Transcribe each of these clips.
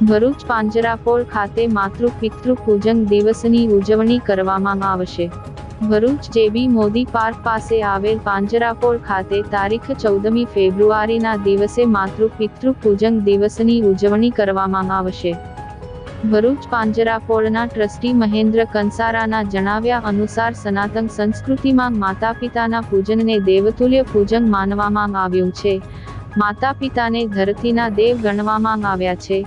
ભરૂચ પાંજરાપોળ ખાતે માતૃ પિતૃ પૂજન દિવસની ઉજવણી કરવામાં આવશે. ભરૂચ જેબી મોદી પાર્ક પાસે આવેલ પાંજરાપોળ ખાતે તારીખ ચૌદમી ફેબ્રુઆરીના દિવસે માતૃ પિતૃ પૂજન દિવસની ઉજવણી કરવામાં આવશે. ભરૂચ પાંજરાપોળના ટ્રસ્ટી મહેન્દ્ર કંસારાના જણાવ્યા અનુસાર સનાતન સંસ્કૃતિમાં માતા પિતાના પૂજનને દેવતુલ્ય પૂજન માનવામાં આવ્યું છે. માતા પિતાને ધરતીના દેવ ગણવામાં આવ્યા છે.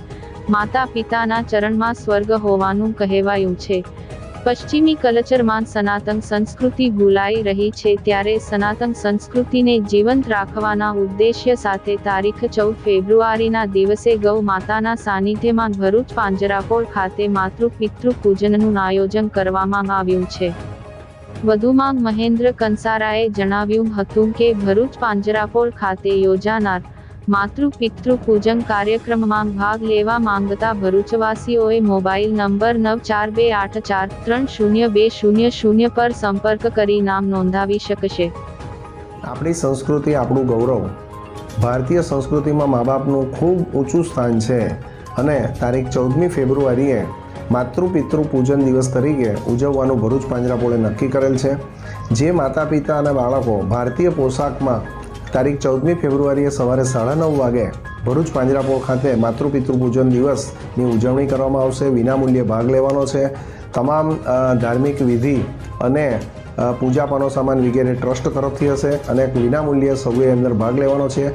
માતા પિતાના ચરણમાં સ્વર્ગ હોવાનું કહેવાયું છે. પશ્ચિમી કલ્ચરમાં સનાતન સંસ્કૃતિ ભૂલાઈ રહી છે ત્યારે સનાતન સંસ્કૃતિને જીવંત રાખવાના ઉદ્દેશ્ય સાથે તારીખ ચૌદ ફેબ્રુઆરીના દિવસે ગૌ માતાના સાનિધ્યમાં ભરૂચ પાંજરાપોળ ખાતે માતૃ પિતૃ પૂજનનું આયોજન કરવામાં આવ્યું છે. વધુમાં મહેન્દ્ર કંસારાએ જણાવ્યું હતું કે ભરૂચ પાંજરાપોળ ખાતે યોજાનાર માતૃ, પિતૃ, પૂજન કાર્યક્રમમાં ભાગ લેવા માંગતા ભરૂચવાસીઓએ મોબાઈલ નંબર નવ ચાર બે આઠ ચાર ત્રણ શૂન્ય બે શૂન્ય શૂન્ય પર સંપર્ક કરી નામ નોંધાવી શકશે. આપણી સંસ્કૃતિ આપણું ગૌરવ. ભારતીય સંસ્કૃતિમાં મા બાપનું ખૂબ ઊંચું સ્થાન છે અને તારીખ ચૌદમી ફેબ્રુઆરીએ માતૃ, પિતૃ પૂજન દિવસ તરીકે ઉજવવાનું ભરૂચ પાંજરાપોળે નક્કી કરેલ છે. જે માતા પિતા અને બાળકો ભારતીય પોશાકમાં તારીખ ચૌદમી ફેબ્રુઆરીએ સવારે સાડા નવ વાગે ભરૂચ પાંજરાપોળ ખાતે માતૃપિતૃ પૂજન દિવસની ઉજવણી કરવામાં આવશે. વિનામૂલ્યે ભાગ લેવાનો છે. તમામ ધાર્મિક વિધિ અને પૂજાપાનો સામાન વગેરે ટ્રસ્ટ તરફથી હશે અને વિનામૂલ્યે સૌએ અંદર ભાગ લેવાનો છે.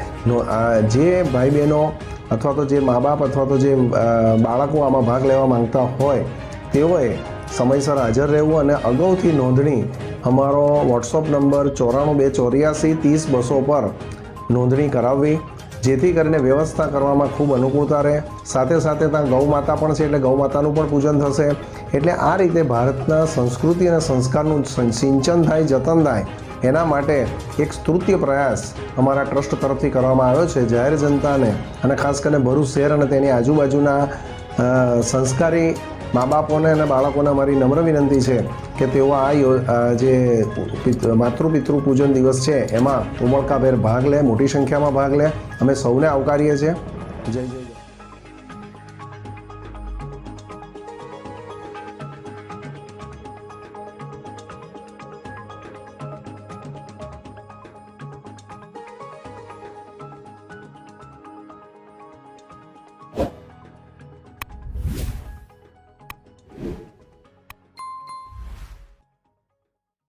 જે ભાઈ બહેનો અથવા તો જે મા બાપ અથવા તો જે બાળકો આમાં ભાગ લેવા માંગતા હોય, તેઓએ સમયસર હાજર રહેવું અને અગાઉથી નોંધણી અમારો વોટ્સઅપ નંબર ચોરાણું બે ચોર્યાસી ત્રીસ બસો પર નોંધણી કરાવવી, જેથી કરીને વ્યવસ્થા કરવામાં ખૂબ અનુકૂળતા રહે. સાથે સાથે ત્યાં ગૌ માતા પણ છે એટલે ગૌ માતાનું પણ પૂજન થશે. એટલે આ રીતે ભારતના સંસ્કૃતિ અને સંસ્કારનું સિંચન થાય, જતન થાય, એના માટે એક સ્તૃત્ય પ્રયાસ અમારા ટ્રસ્ટ તરફથી કરવામાં આવ્યો છે, જાહેર જનતાને, અને ખાસ કરીને ભરૂચ શહેર અને તેની આજુબાજુના સંસ્કારી મા બાપોને અને બાળકોને મારી નમ્ર વિનંતી છે કે તેઓ આ જે માતૃપિતૃ માતૃ પિતૃ પૂજન દિવસ છે, એમાં ઉમળકાભેર ભાગ લે, મોટી સંખ્યામાં ભાગ લે. અમે સૌને આવકારીએ છીએ. જય જય.